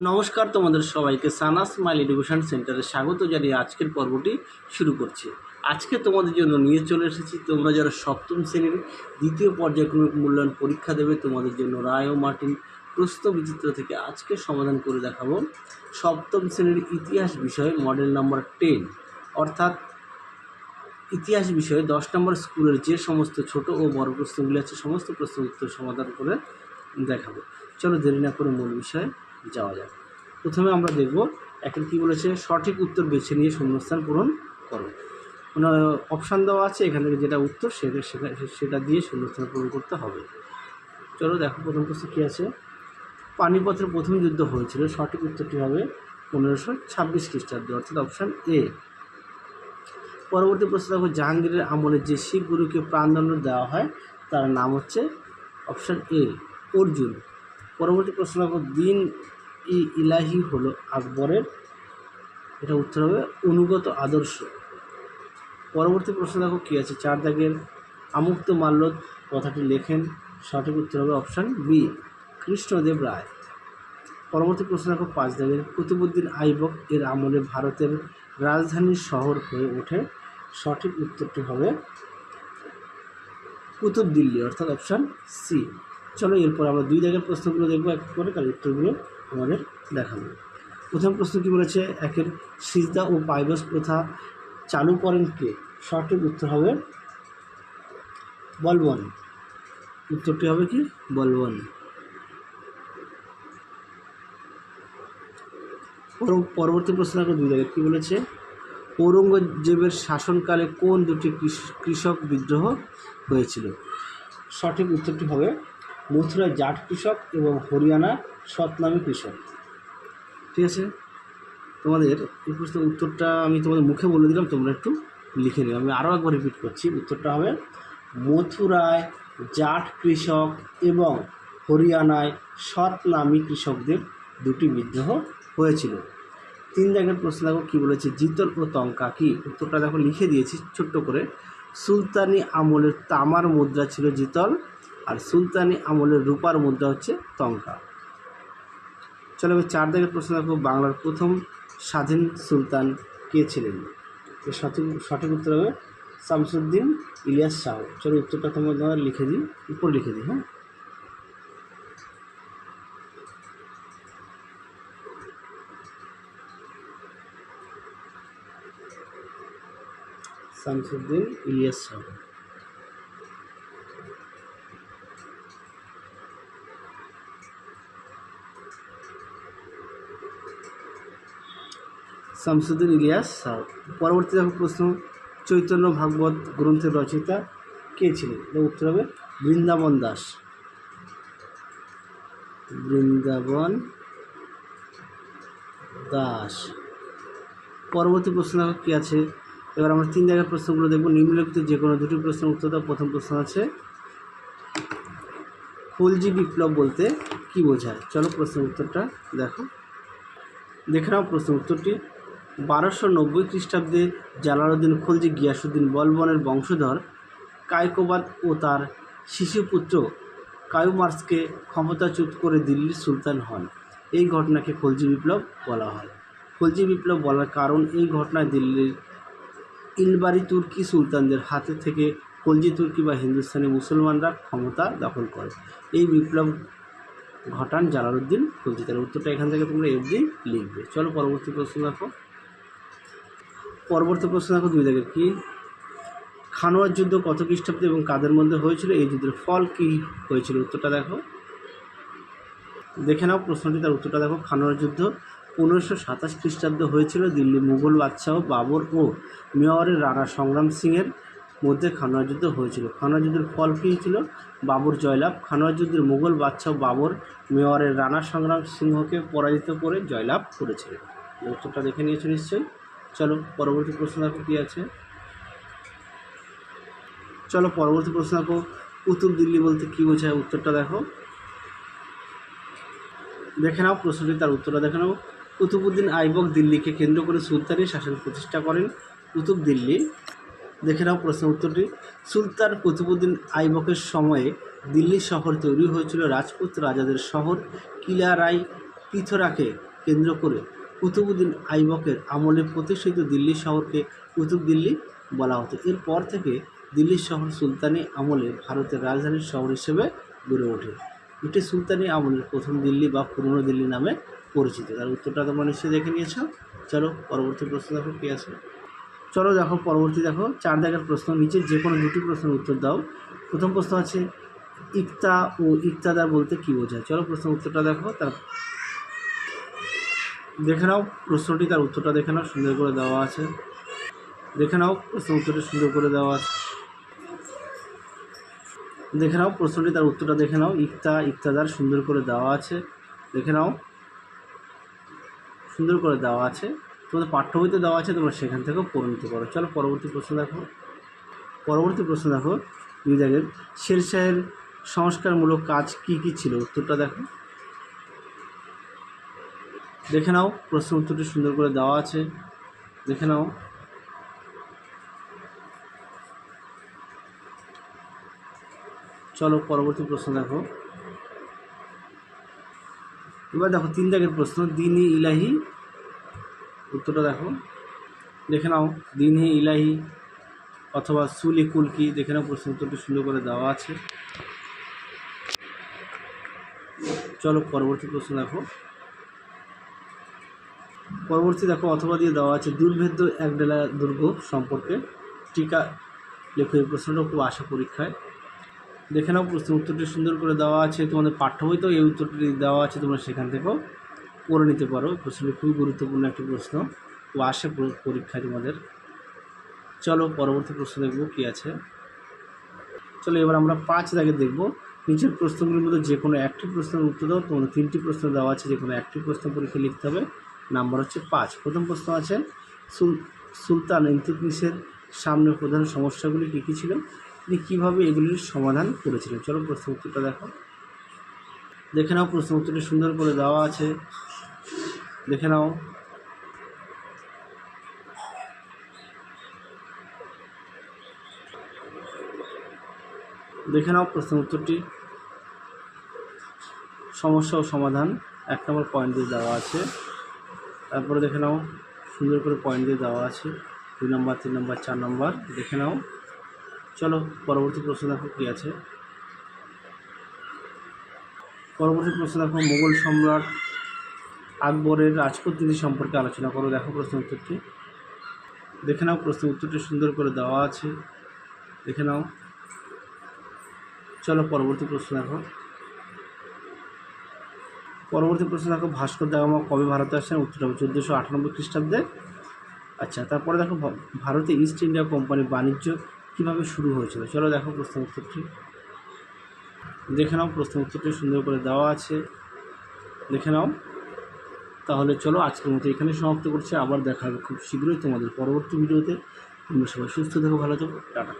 নমস্কার তোমাদের সবাইকে সানাস মাইল এডুকেশন সেন্টারে স্বাগত জানিয়ে আজকের পর্বটি শুরু করছি। আজকে তোমাদের জন্য নিয়ে চলে এসেছি, তোমরা যারা সপ্তম শ্রেণির দ্বিতীয় পর্যায়ক্রমিক মূল্যায়ন পরীক্ষা দেবে, তোমাদের জন্য রায় ও মার্টিন প্রশ্ন বিচিত্র থেকে আজকে সমাধান করে দেখাবো। সপ্তম শ্রেণির ইতিহাস বিষয়ে মডেল নাম্বার টেন অর্থাৎ ইতিহাস বিষয়ে দশ নম্বর স্কুলের যে সমস্ত ছোট ও বড় প্রশ্নগুলি আছে, সমস্ত প্রশ্ন উত্তর সমাধান করে দেখাবো। চলো দেরি না করে মূল বিষয়ে যাওয়া যাক। প্রথমে আমরা দেখব একের কী বলেছে, সঠিক উত্তর বেছে নিয়ে শূন্যস্থান পূরণ করো। মানে অপশান দেওয়া আছে? এখান থেকে যেটা উত্তর সেটা সেটা সেটা দিয়ে শূন্যস্থান পূরণ করতে হবে। চলো দেখো প্রথম প্রশ্ন কী আছে। পানিপথের প্রথম যুদ্ধ হয়েছিল, সঠিক উত্তরটি হবে পনেরোশো ছাব্বিশ খ্রিস্টাব্দে, অর্থাৎ অপশান এ পরবর্তী প্রশ্ন দেখো, জাহাঙ্গীরের আমলে যে শিখ গুরুকে প্রাণদণ্ড দেওয়া হয়, তার নাম হচ্ছে অপশান এ অর্জুন। পরবর্তী প্রশ্ন দেখো, দিন ই ইলাহি হলো আকবরের, এটা উত্তর হবে অনুগত আদর্শ। পরবর্তী প্রশ্ন দেখো কী আছে? চার দাগের আমুক্ত মাল্য কথাটি লেখেন, সঠিক উত্তর হবে অপশান বি, কৃষ্ণদেব রায়। পরবর্তী প্রশ্ন দেখো পাঁচ দাগের, কুতুবুদ্দিন আইবক এর আমলে ভারতের রাজধানীর শহর হয়ে ওঠে, সঠিক উত্তরটি হবে কুতুব দিল্লি অর্থাৎ অপশান সি। চলো এরপর আমরা দুই দাগের প্রশ্নগুলো দেখব, এক করে তার উত্তরগুলো আমাদের দেখাবো। প্রথম প্রশ্ন কী বলেছে? একের সিজদা ও পাইবস প্রথা চালু করেন কে? সঠিক উত্তর হবে বলবন। উত্তরটি হবে কি? বলবন। পরবর্তী প্রশ্ন দেখো দুই দাগের কী বলেছে? ঔরঙ্গজেবের শাসনকালে কোন দুটি কৃষ- কৃষক বিদ্রোহ হয়েছিল? সঠিক উত্তরটি হবে মথুরায় জাট কৃষক এবং হরিয়ানা সতনামী কৃষক। ঠিক আছে? তোমাদের এই প্রশ্নের উত্তরটা আমি তোমাদের মুখে বলে দিলাম, তোমরা একটু লিখে নিও। আমি আরও একবার রিপিট করছি, উত্তরটা হবে মথুরায় জাট কৃষক এবং হরিয়ানায় সতনামী কৃষকদের দুটি বিদ্রোহ হয়েছিল। তিন দাগের প্রশ্ন দেখো কী বলেছে, জিতল ও টঙ্কা কি? উত্তরটা দেখো লিখে দিয়েছি, ছোট্ট করে। সুলতানি আমলের তামার মুদ্রা ছিল জিতল আর সুলতানি আমলের রূপার মুদ্রা হচ্ছে টঙ্কা। চলো এবার চার দাগের প্রশ্ন দেখো, বাংলার প্রথম স্বাধীন সুলতান কে ছিলেন? সঠিক সঠিক উত্তর হবে শামসুদ্দিন ইলিয়াস শাহ। চলো উত্তরটা তোমার লিখে দিই, উপর লিখে দিই হ্যাঁ? শামসুদ্দিন ইলিয়াস শাহ। শামসুদ্দিন ইলিয়াস শাহ পরবর্তী দেখো প্রশ্ন, চৈতন্য ভাগবত গ্রন্থের রচয়িতা কে ছিলেন? উত্তর হবে বৃন্দাবন দাস। বৃন্দাবন দাস। পরবর্তী প্রশ্ন কী আছে? এবার আমরা তিন জায়গার প্রশ্নগুলো দেখব। নিম্নলিখিত যে কোনো দুটি প্রশ্নের উত্তর দাও। প্রথম প্রশ্ন আছে, ফুলজি বিপ্লব বলতে কি বোঝায়? চলো প্রশ্নের উত্তরটা দেখো। দেখে নাও প্রশ্ন উত্তরটি। বারোশো নব্বই খ্রিস্টাব্দে জালালউদ্দিন খলজি গিয়াসুদ্দিন বলবনের বংশধর কায়কোবাদ ও তার শিশুপুত্র কায়ুমার্সকে ক্ষমতাচ্যুত করে দিল্লির সুলতান হন। এই ঘটনাকে খলজি বিপ্লব বলা হয়। খলজি বিপ্লব বলার কারণ এই ঘটনায় দিল্লির ইলবারি তুর্কি সুলতানদের হাতে থেকে খলজি তুর্কি বা হিন্দুস্তানি মুসলমানরা ক্ষমতা দখল করে। এই বিপ্লব ঘটান জালালউদ্দিন খলজি। তার উত্তরটা এখান থেকে তোমরা এফডি লিখবে। চলো পরবর্তী প্রশ্ন দেখো। পরবর্তী প্রশ্ন দেখো দুই দাগের কি? খানোয়ার যুদ্ধ কত খ্রিস্টাব্দে এবং কাদের মধ্যে হয়েছিল? এই যুদ্ধের ফল কী হয়েছিল? উত্তরটা দেখো। দেখে নাও প্রশ্নটি, তার উত্তরটা দেখো। খানোয়ার যুদ্ধ পনেরোশো সাতাশ খ্রিস্টাব্দে হয়েছিল। দিল্লি মুঘল বাদশাহ বাবর ও মেওয়ারের রানা সংগ্রাম সিংয়ের মধ্যে খানোয়ার যুদ্ধ হয়েছিল। খানোয়ার যুদ্ধের ফল কী ছিল বাবর জয়লাভ। খানোয়ার যুদ্ধের মুঘল বাদশাহ বাবর মেওয়ারের রানা সংগ্রাম সিংহকে পরাজিত করে জয়লাভ করেছিলেন। এই উত্তরটা দেখে নিয়েছো নিশ্চয়ই। চলো পরবর্তী প্রশ্ন দেখো কী আছে? চলো, পরবর্তী প্রশ্ন দেখো কুতুব দিল্লি বলতে কী বোঝায়? উত্তরটা দেখো। দেখে নাও, প্রশ্নটি তার উত্তরটা দেখে নাও। কুতুবুদ্দিন আইবক দিল্লিকে কেন্দ্র করে সুলতানি শাসন প্রতিষ্ঠা করেন কুতুব দিল্লি। দেখে নাও প্রশ্ন উত্তরটি। সুলতান কুতুবুদ্দিন আইবকের সময়ে দিল্লি শহর তৈরি হয়েছিল। রাজপুত রাজাদের শহর কিলা রাই পৃথরাকে কেন্দ্র করে। কুতুবুদ্দিন আইবকের আমলে প্রতিষ্ঠিত দিল্লি শহরকে কুতুব দিল্লি বলা হতো। এরপর থেকে দিল্লি শহর সুলতানি আমলে ভারতের রাজধানীর শহর হিসেবে গড়ে ওঠে। এটি সুলতানি আমলের প্রথম দিল্লি বা পুরনো দিল্লি নামে পরিচিত। তার উত্তরটা তোমরা নিশ্চয়ই দেখে নিয়েছো। চলো পরবর্তী প্রশ্ন দেখো, কী আছে? চলো দেখো পরবর্তী দেখো, চার দাগের প্রশ্ন নিচে যে কোনো দুটি প্রশ্নের উত্তর দাও। প্রথম প্রশ্ন আছে, ইকতা ও ইকতাদা বলতে কী বোঝায়? চলো প্রশ্ন উত্তরটা দেখো, তার দেখে নাও, প্রশ্নটি তার উত্তরটা দেখে নাও, সুন্দর করে দেওয়া আছে। দেখে নাও, প্রশ্ন উত্তরটি সুন্দর করে দেওয়া আছে। দেখে নাও, প্রশ্নটি তার উত্তরটা দেখে নাও, ইকতা, ইকতাদার সুন্দর করে দেওয়া আছে। দেখে নাও, সুন্দর করে দেওয়া আছে। তোমাদের পাঠ্য বইতে দেওয়া আছে, তোমরা সেখান থেকেও পড়ে নিতে পারো। চলো পরবর্তী প্রশ্ন দেখো। পরবর্তী প্রশ্ন দেখো দুই দাগের শেরশাহের সংস্কারমূলক কাজ কি কি ছিল? উত্তরটা দেখো। দেখে নাও, প্রশ্ন উত্তরটি সুন্দর করে দেওয়া আছে। দেখে নাও। চলো পরবর্তী প্রশ্ন দেখো। এবার দেখো, তিন দাগের প্রশ্ন দিনই ইলাহি। উত্তরটা দেখো। দেখে নাও দিনহি ইলাহি অথবা সুলি কুলকি দেখে নাও প্রশ্ন উত্তরটি সুন্দর করে দেওয়া আছে। চলো পরবর্তী প্রশ্ন দেখো। পরবর্তী দেখো অথবা দিয়ে দেওয়া আছে দুর্ভেদ্য এক ডেলা দুর্গ সম্পর্কে। টিকা লেখো, এই প্রশ্নটা খুব আশা পরীক্ষায় দেখে নাও প্রশ্ন, উত্তরটি সুন্দর করে দেওয়া আছে, তোমাদের পাঠ্য বইতেও এই উত্তরটি দেওয়া আছে, তোমরা সেখান থেকেও পড়ে নিতে পারো। প্রশ্নটি খুবই গুরুত্বপূর্ণ একটি প্রশ্ন, খুব আসে পর- পরীক্ষায় তোমাদের। চলো পরবর্তী প্রশ্ন দেখব কী আছে। চলো এবার আমরা পাঁচ দাগে দেখব। নিচের প্রশ্নগুলির মধ্যে যে কোনো একটি প্রশ্নের উত্তর দাও, তোমাদের তিনটি প্রশ্ন দেওয়া আছে যে কোনো একটি প্রশ্ন পরীক্ষা লিখতে হবে। নাম্বার হচ্ছে পাঁচ। প্রথম প্রশ্ন আছে, সুল- সুলতান ইন্তুতমিসের সামনে প্রধান সমস্যাগুলি কী কী ছিল? তিনি কীভাবে এগুলির সমাধান করেছিলেন? চলো প্রশ্ন উত্তরটা দেখো। দেখে নাও, প্রশ্ন উত্তরটি সুন্দর করে দেওয়া আছে। দেখে নাও। দেখে নাও প্রশ্ন উত্তরটি। সমস্যা ও সমাধান এক নম্বর পয়েন্ট দিয়ে দেওয়া আছে। তারপরে দেখে নাও, সুন্দর করে পয়েন্ট দিয়ে দেওয়া আছে। দুই নম্বর তিন নম্বর চার নম্বর দেখে নাও। চলো, পরবর্তী প্রশ্ন দেখো কী আছে। পরবর্তী প্রশ্ন দেখো, মোগল সম্রাট আকবরের রাজপ্রতিনিধি সম্পর্কে আলোচনা করো, দেখো প্রশ্ন উত্তরটি। দেখে নাও প্রশ্ন উত্তরটি সুন্দর করে দেওয়া আছে। দেখে নাও। চলো, পরবর্তী প্রশ্ন দেখো। পরবর্তী প্রশ্ন দেখো, ভাস্কর দাগামা কবে ভারতে আসেন উত্তর হবে চোদ্দোশো আটানব্বই খ্রিস্টাব্দে। আচ্ছা তারপরে দেখো ভারতে ইস্ট ইন্ডিয়া কোম্পানির বাণিজ্য কীভাবে শুরু হয়েছিল? চলো দেখো প্রশ্ন উত্তরটি। দেখে নাও প্রশ্ন উত্তরটি সুন্দর করে দেওয়া আছে। দেখে নাও। তাহলে চলো, আজকের মতো এখানে সমাপ্ত করছি। আবার দেখা হবে খুব শীঘ্রই তোমাদের পরবর্তী ভিডিওতে। তোমরা সবাই সুস্থ থেকো, ভালো থেকো। টাটা।